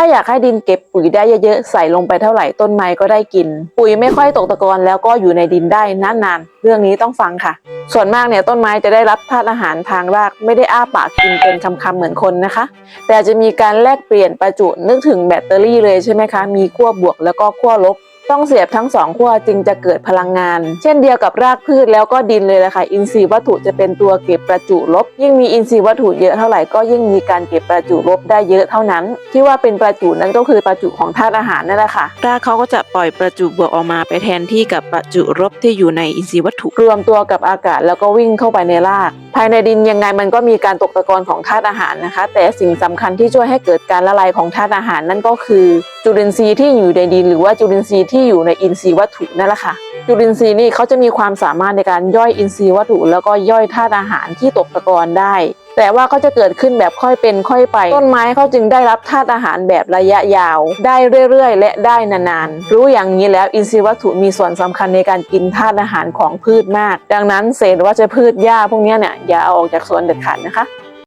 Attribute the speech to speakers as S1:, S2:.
S1: ถ้าอยากให้ดินเก็บปุ๋ยได้เยอะๆ ใส่ลงไปเท่าไหร่ต้นไม้ก็ได้กิน ปุ๋ยไม่ค่อยตกตะกอนแล้วก็อยู่ในดินได้นานๆ เรื่องนี้ต้องฟังค่ะ ส่วนมากเนี่ยต้นไม้จะได้รับธาตุอาหารทางรากไม่ได้อ้าปากกินเป็นคำๆเหมือนคนนะคะ แต่จะมีการแลกเปลี่ยนประจุนึกถึงแบตเตอรี่เลยใช่ไหมคะ มีขั้วบวกแล้วก็ขั้วลบ ต้องเสียบทั้งสองขั้วจึงจะเกิดพลังงาน เช่นเดียวกับรากพืชแล้วก็ดินเลยละค่ะอินทรีย์วัตถุจะเป็นตัวเก็บประจุลบ ยิ่งมีอินทรีย์วัตถุเยอะเท่าไหร่ก็ยิ่งมีการเก็บประจุลบได้เยอะเท่านั้น ที่ว่าเป็นประจุนั้นก็คือประจุของธาตุอาหารนั่นแหละค่ะรากเขาก็จะปล่อยประจุบวกออกมาไปแทนที่กับประจุลบที่อยู่ในอินทรีย์วัตถุรวมตัวกับอากาศแล้วก็วิ่งเข้าไปในรากภายในดินยังไงมันก็มีการตกตะกอนของธาตุอาหารนะคะ แต่สิ่งสำคัญที่ช่วยให้เกิดการละลายของธาตุอาหารนั่นก็คือ จุลินทรีย์ที่อยู่ในดิน หรือว่าจุลินทรีย์ที่อยู่ในอินทรีย์วัตถุนั่นแหละค่ะจุลินทรีย์นี่เขาจะมีความสามารถในการย่อยอินทรีย์วัตถุ แล้วก็ย่อยธาตุอาหารที่ตกตะกอนได้ แต่ว่าก็จะเกิดขึ้นแบบค่อยเป็นค่อยไป ต้นไม้เขาจึงได้รับธาตุอาหารแบบระยะยาว ได้เรื่อยๆ และได้นานๆ รู้อย่างนี้แล้วอินทรีย์วัตถุมีส่วนสำคัญในการกินธาตุอาหารของพืชมาก ดังนั้นเศษวัชพืชหญ้าพวกนี้เนี่ยอย่าเอาออกจากสวนเด็ดขาดนะคะ